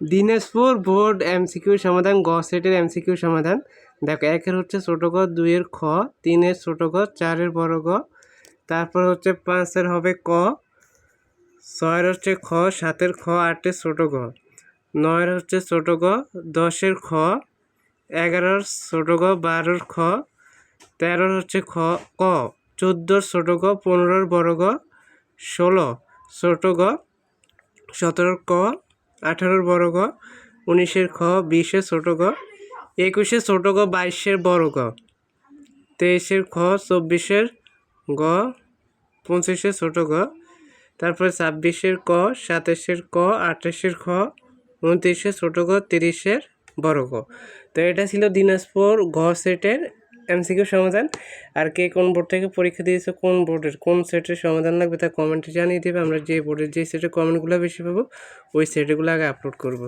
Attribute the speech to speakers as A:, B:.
A: Dinajpur board MCQ সমাধান, গ সেটের এমসিকিউ সমাধান। দেখো, একের হচ্ছে ছোট গ, দুইয়ের খ, তিনের ছোট গ, চারের বড় গ। তারপর হচ্ছে পাঁচের হবে ক, ছয়ের হচ্ছে খ, সাতের খ, আটের ছোট গ। নয়ের হচ্ছে ছোট গ, দশের খ, এগারোর ছোট গ, বারোর খ, তেরোর হচ্ছে খ, ক, চোদ্দোর ছোট গ, পনেরোর বড় গ, ষোলো ছোট গ, সতেরোর ক আঠারোর বড় গ, উনিশের খ, বিশের ছোট গ একুশে ছোট গ, বাইশের বড় গ, তেইশের খ, চব্বিশের গ, পঁচিশের ছোট গ, তারপরে ছাব্বিশের ক, সাতাশের ক, আঠাশের খ, উনত্রিশের ছোট গ, তিরিশের বড় গ। তো এটা ছিল দিনাজপুর ঘ সেটের এমসিকিউ সমাধান। আর কে কোন বোর্ড থেকে পরীক্ষা দিয়েছে, কোন বোর্ডের কোন সেটের সমাধান লাগবে তা কমেন্টে জানিয়ে দেবে। আমরা যে বোর্ডের যে সেটের কমেন্টগুলো বেশি পাবো, ওই সেটগুলো আগে আপলোড করব।